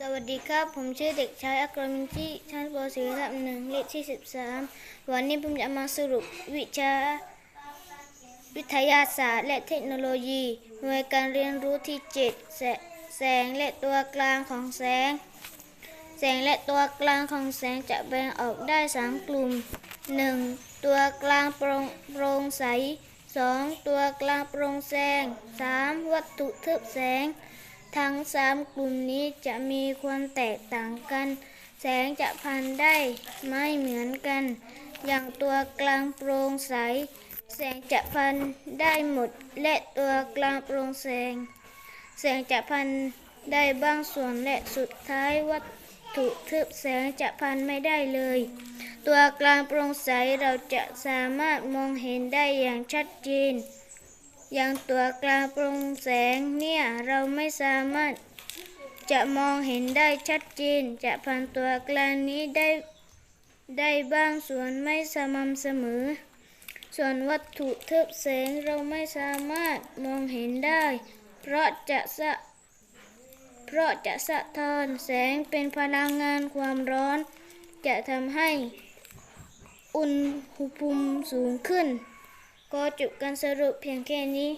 สวัสดีครับ ผมชื่อเด็กชายอัครมินจิชั้นป .4 ทับหนึ่งเลขที่ 13 วันนี้ผมจะมาสรุปวิชา วิทยาศาสตร์และเทคโนโลยีหน่วยการเรียนรู้ที่7แสแสงและตัวกลางของแสง แสงและตัวกลางของแสงจะแบ่งออกได้ 3 กลุ่ม 1. ตัวกลางโปร่งโปร่งใส 2. ตัวกลางโปร่งแสง 3. วัตถุทึบแสง ทั้งสามกลุ่มนี้จะมีความแตกต่างกัน แสงจะพันได้ไม่เหมือนกัน อย่างตัวกลางโปร่งใส แสงจะพันได้หมด และตัวกลางโปร่งแสง แสงจะพันได้บางส่วนและสุดท้ายวัตถุทึบแสงจะพันไม่ได้เลย ตัวกลางโปร่งใสเราจะสามารถมองเห็นได้อย่างชัดเจน อย่างตัวกลางปร่งแสงเนี่ย เราไม่สามารถจะมองเห็นได้ชัดเจน จะผ่านตัวกลางนี้ได้ได้บ้างส่วนไม่สม่ำเสมอ ส่วนวัตถุทึบแสงเราไม่สามารถมองเห็นได้ เพราะจะสะเพราะจะสะท้อนแสงเป็นพลังงานความร้อน จะทำให้อุณหภูมิสูงขึ้น ก็จบการสรุปเพียงแค่นี้